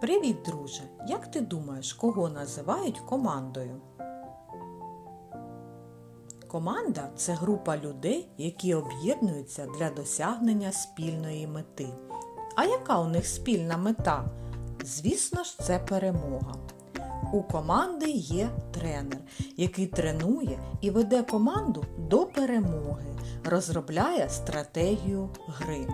Привіт, друже! Як ти думаєш, кого називають командою? Команда це група людей, які об'єднуються для досягнення спільної мети. А яка у них спільна мета? Звісно ж, це перемога. У команди є тренер, який тренує і веде команду до перемоги, розробляє стратегію гри.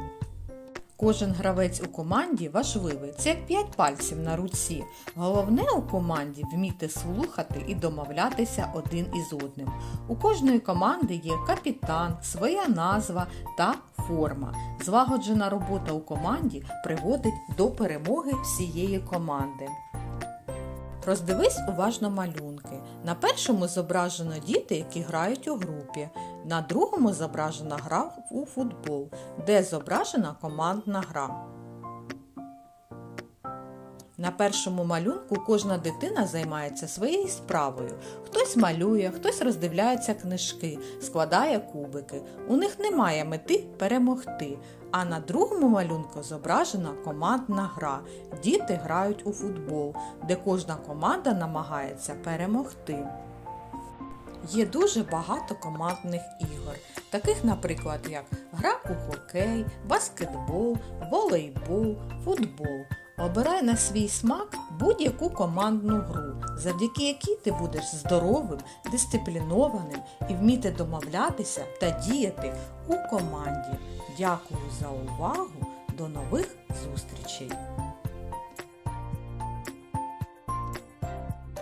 Кожен гравець у команді важливий. Це як п'ять пальців на руці. Головне у команді вміти слухати і домовлятися один із одним. У кожної команди є капітан, своя назва та форма. Злагоджена робота у команді приводить до перемоги всієї команди. Роздивись уважно малюнки. На першому зображено діти, які грають у групі. На другому зображена гра у футбол, де зображена командна гра. На першому малюнку кожна дитина займається своєю справою. Хтось малює, хтось роздивляється книжки, складає кубики. У них немає мети перемогти. А на другому малюнку зображена командна гра. Діти грають у футбол, де кожна команда намагається перемогти. Є дуже багато командних ігор, таких, наприклад, як гра у хокей, баскетбол, волейбол, футбол. Обирай на свій смак будь-яку командну гру, завдяки якій ти будеш здоровим, дисциплінованим і вміти домовлятися та діяти у команді. Дякую за увагу! До нових зустрічей!